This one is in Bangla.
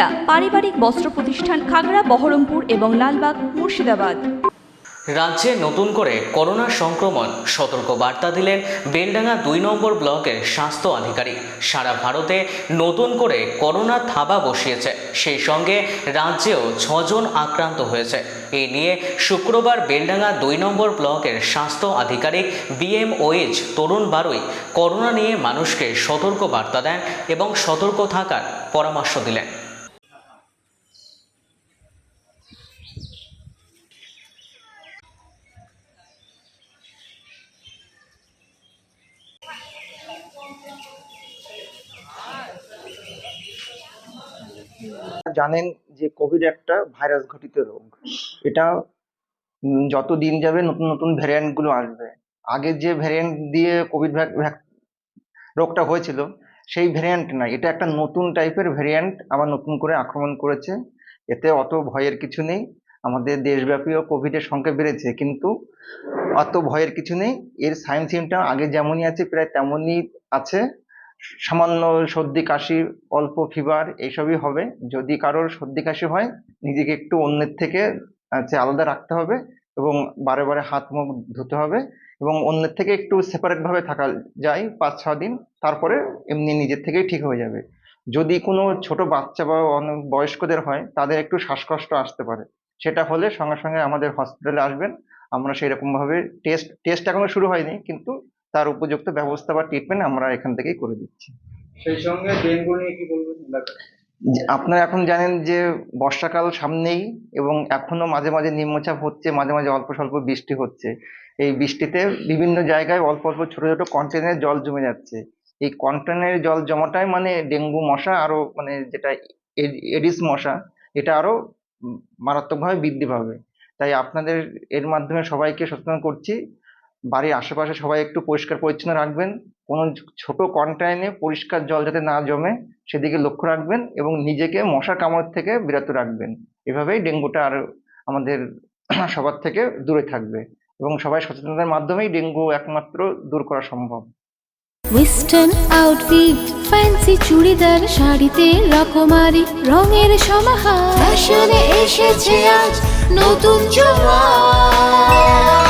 সুনিতা পারিবারিক বস্ত্র প্রতিষ্ঠান খাগড়া, বহরমপুর এবং লালবাগ, মুর্শিদাবাদ। রাজ্যে নতুন করে করোনা সংক্রমণ, সতর্ক বার্তা দিলেন বেলডাঙ্গা দুই নম্বর ব্লকের স্বাস্থ্য আধিকারিক। সারা ভারতে নতুন করে করোনা থাবা বসিয়েছে। সেই সঙ্গে রাজ্যেও ছজন আক্রান্ত হয়েছে। এই নিয়ে শুক্রবার বেলডাঙ্গা দুই নম্বর ব্লকের স্বাস্থ্য আধিকারিক বিএমওএইচ তরুণ বারুই করোনা নিয়ে মানুষকে সতর্ক বার্তা দেন এবং সতর্ক থাকার পরামর্শ দিলেন। জানেন যে কোভিড একটা ভাইরাস ঘটিত রোগ। এটা যত দিন যাবে নতুন নতুন ভ্যারিয়েন্টগুলো আসবে। আগে যে ভ্যারিয়েন্ট দিয়ে কোভিড রোগটা হয়েছিল, সেই ভ্যারিয়েন্ট না এটা একটা নতুন টাইপের ভ্যারিয়েন্ট আবার নতুন করে আক্রমণ করেছে। এতে অত ভয়ের কিছু নেই। আমাদের দেশব্যাপীও কোভিডের সংখ্যা বেড়েছে, কিন্তু অত ভয়ের কিছু নেই। এর সাইন সিমটা আগে যেমনই আছে, প্রায় তেমনই আছে। সামান্য সর্দি, কাশি, অল্প ফিভার এইসবই হবে। যদি কারোর সর্দি, কাশি হয়, নিজেকে একটু অন্যের থেকে আলাদা রাখতে হবে এবং বারে বারে হাত, মুখ ধুতে হবে এবং অন্যের থেকে একটু সেপারেট ভাবে থাকা যায় পাঁচ ছ দিন। তারপরে এমনি নিজের থেকেই ঠিক হয়ে যাবে। যদি কোনো ছোট বাচ্চা বা অনেক বয়স্কদের হয়, তাদের একটু শ্বাসকষ্ট আসতে পারে। সেটা হলে সঙ্গে সঙ্গে আমাদের হসপিটালে আসবেন। আমরা সেই রকম ভাবে টেস্ট টেস্ট এখনও শুরু হয়নি, কিন্তু তার উপযুক্ত ব্যবস্থা বা ট্রিটমেন্ট আমরা এখান থেকেই করে দিচ্ছি। সেই সঙ্গে ডেঙ্গু নিয়ে কি বলবেন? আপনারা এখন জানেন যে বর্ষাকাল সামনেই এবং এখনও মাঝে মাঝে নিম্নচাপ হচ্ছে মাঝে মাঝে অল্প স্বল্প বৃষ্টি হচ্ছে। এই বৃষ্টিতে বিভিন্ন জায়গায় অল্প অল্প ছোট ছোট কন্টেনারে জল জমে যাচ্ছে। এই কন্টেনারে জল জমাটাই মানে ডেঙ্গু মশা আরও মানে যেটা এডিস মশা এটা আরও মারাত্মকভাবে বৃদ্ধি পাবে। তাই আপনাদের এর মাধ্যমে সবাইকে সচেতন করছি বাড়ির আশেপাশে সবাই একটু পরিষ্কার পরিচ্ছন্ন রাখবেন। কোনো ছোট কন্টাইনে পরিষ্কার জল যাতে না জমে, সেদিকে লক্ষ্য রাখবেন এবং নিজেকে মশা কামড় থেকে বিরত রাখবেন। এভাবেই ডেঙ্গুটা আর আমাদের সবার থেকে দূরে থাকবে এবং সবাই সচেতনতার মাধ্যমেই ডেঙ্গু একমাত্র দূর করা সম্ভব। ওয়েস্টার্ন আউটফিট ফ্যান্সি চুড়িদার, শাড়িতে রকমারি, রঙের সমাহার। ফ্যাশনে এসেছে আজ নতুন সুনিতা